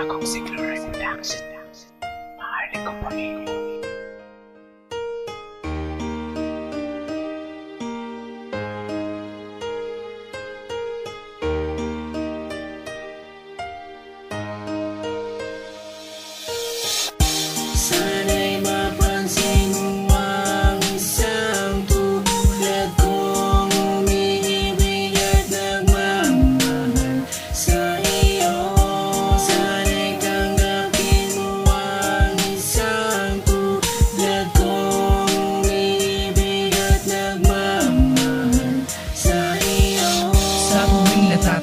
Bagong siglo Production. Mahaling ko pamilya.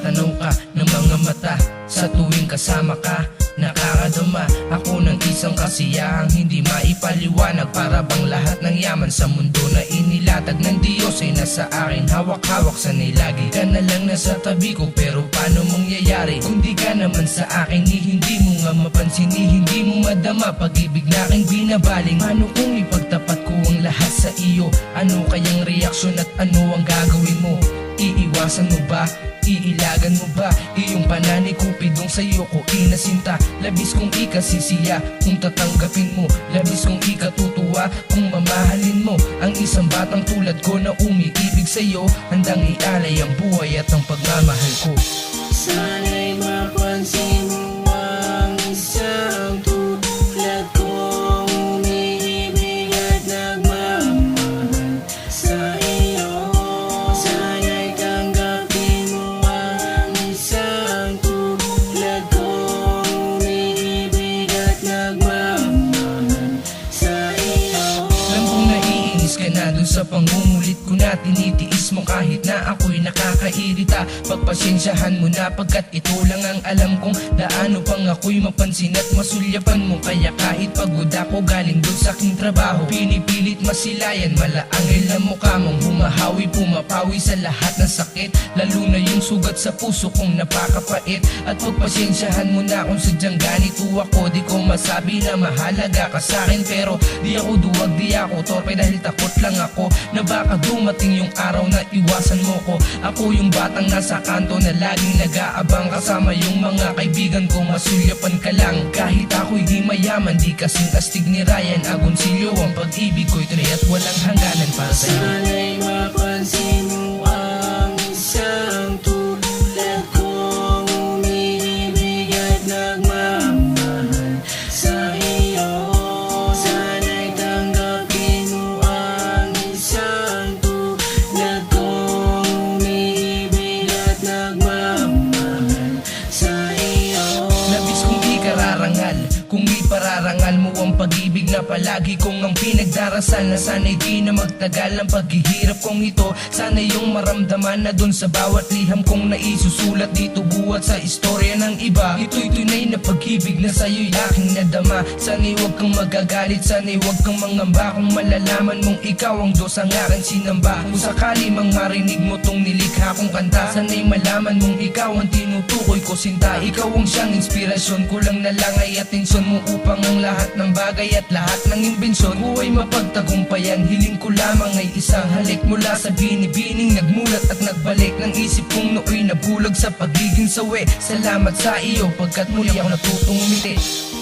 Tuwing natatanong ka ng mga mata. Sa tuwing kasama ka Nakakadama ako ng isang kasiyahang hindi maipaliwanag Para bang lahat ng yaman sa mundo na inilatag ng Diyos Ay nasa akin. Hawak-hawak sanay lagi ka na lang nasa tabi ko. Pero paano mangyayari kung di ka naman sa akin? Ni hindi mo nga mapansin ni hindi mo madama. Pag-ibig na aking binabaling Paano kung ipagtapat ko ang lahat sa iyo? Ano kayang reaksyon at ano ang gagawin mo? Iiwasan mo ba? Iilagan mo ba? Iyong panani kupidong sa'yo ko inasinta? Labis kong ikasisiya kung tatanggapin mo. Labis kong ikatutuwa kung mamahalin mo. Ang isang batang tulad ko na umiibig sa'yo Handang ialay ang buhay at ang pagmamahal ko. Sana'y mapansin sa pangungulit ko na Tinitiis mo kahit na ako'y nakakairita. Pagpasensyahan mo na pagkat ito lang ang alam kong Daano pang ako'y mapansin at masulyapan mo. Kaya kahit pagod ako galing dun sa aking trabaho Pinipilit masilayan. Malaangil na mukha mong Humahawi pumapawi sa lahat ng sakit. Lalo na yung sugat sa puso kong napakapait. At pagpasensyahan mo na kung sadyang ganito ako Di ko masabi na mahalaga ka sa akin. Pero di ako duwag, di ako torpe Dahil takot lang ako na baka dumating yung araw na iwasan mo ko. Ako yung batang nasa kanto na laging nag-aabang. Kasama yung mga kaibigan ko masulyapan ka lang. Kahit ako'y di mayaman, di kasing astig ni Ryan. Agoncillo ang pag-ibig ko'y tunay at walang hangganan para sa'yo Kung ipararangal mo ang pag-ibig na palagi kong ang pinagdarasal Na sana'y di na magtagal ang paghihirap kong ito. Sana yung maramdaman na dun sa bawat liham kong naisusulat Dito buhat sa istorya ng iba. Ito'y tunay na pag-ibig na sa'yo'y aking nadama. Sana'y huwag kang magagalit Sana'y huwag kang mangamba. Kung malalaman mong ikaw ang Diyos ang aking sinamba. Kung sakali mang marinig mo tong nilikha kong kanta Sana'y malaman mong ikaw ang tinutukoy ko sinta. Ikaw ang siyang inspirasyon. Kulang na lang ay atensyon mo Upang ang lahat ng bagay at lahat ng imbensyon Ko ay mapagtagumpayan Hiling ko lamang ay isang halik Mula sa binibining nagmulat at nagbalik Ng isip kong nooy nabulag sa pagiging sawi. Salamat sa iyo pagkat muli ako natutong umiti